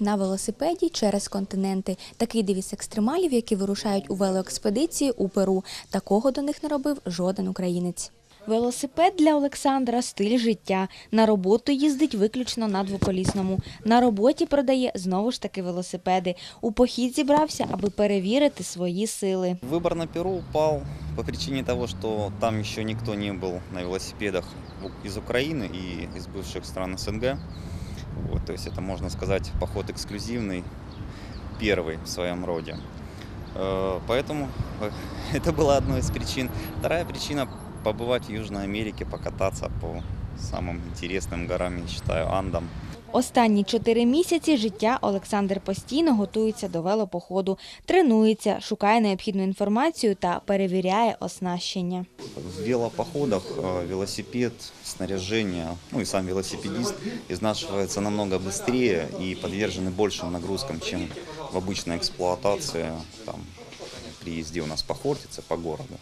на велосипеді через континенти. Такий девіз екстремалів, які вирушають у велоекспедиції у Перу. Такого до них не робив жоден українець. Велосипед для Олександра стиль життя. На роботу їздить виключно на двоколісному. На роботі продає знову ж таки велосипеди. У похід зібрався, аби перевірити свої сили. Выбор на Перу упал по причине того, что там еще никто не был на велосипедах у- из Украины и из бывших стран СНГ. Вот, то есть это, можно сказать, поход эксклюзивный, первый в своем роде. Э, Поэтому э, это была одной из причин. Вторая причина – побывать в Южной Америке, покататься по самым интересным горам, я считаю, Андам. Останні чотири місяці життя Олександр постійно готується до велопоходу, тренується, шукає необхідну інформацію та перевіряє оснащення. В велопоходах э, велосипед, снаряжение, ну и сам велосипедист изнашивается намного быстрее и подвержены большим нагрузкам, чем в обычной эксплуатации там, при езде у нас по Хортице, по городу.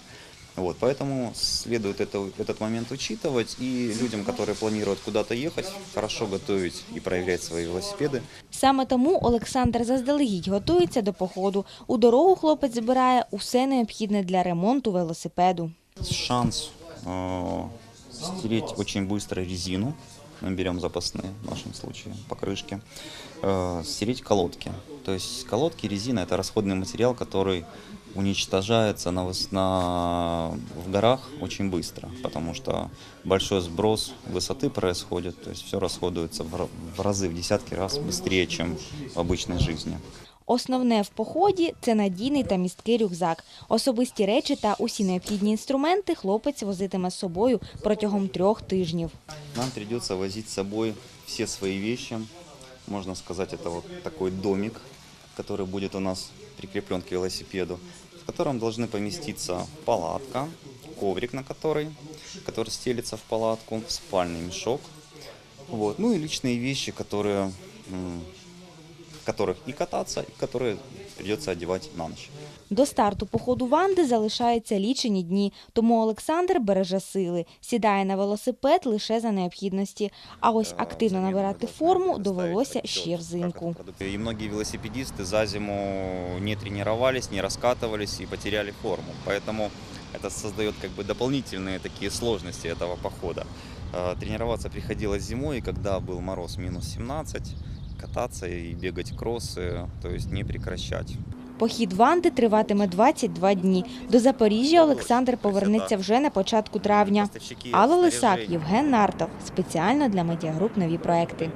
Вот, поэтому следует это, этот момент учитывать и людям, которые планируют куда-то ехать, хорошо готовить и проверять свои велосипеды. Саме тому Олександр заздалегідь готується до походу. У дорогу хлопець збирає усе необхідне для ремонту велосипеду. шанс э, стереть очень быстро резину. Мы берем запасные в нашем случае покрышки. Э, стереть колодки. То есть колодки, резина это расходный материал, который уничтожается на, выс- на, в горах очень быстро, потому что большой сброс высоты происходит, то есть все расходуется в, ра- в разы, в десятки раз быстрее, чем в обычной жизни. Основне в поході це надійний та місткий рюкзак. Особисті речі та усі необхідні інструменти хлопець возитиме з собою протягом трьох тижнів. Нам придется возить с собой все свои вещи. Можно сказать, это вот такой домик, который будет у нас прикреплен к велосипеду, в котором должны поместиться палатка, коврик на которой, который стелится в палатку, спальный мешок, вот, ну и личные вещи, которые, в которых и кататься, и которые придется одевать на ночь. До старту походу Ванди залишаються лічені дні, тому Олександр береже сили, сідає на велосипед лише за необхідності. А ось активно набирати форму довелося ще взимку. И многие велосипедисты за зиму не тренировались, не раскатывались и потеряли форму. Поэтому это создает как бы дополнительные такие сложности этого похода. Э, Тренироваться приходилось зимой, и когда был мороз минус 17, кататься и бегать кроссы, то есть не прекращать. Похід Ванди триватиме 22 дні. До Запоріжжя Олександр повернеться вже на початку травня. Алла Лисак. Євген Нартов. Спеціально для медіагруп нові проекти.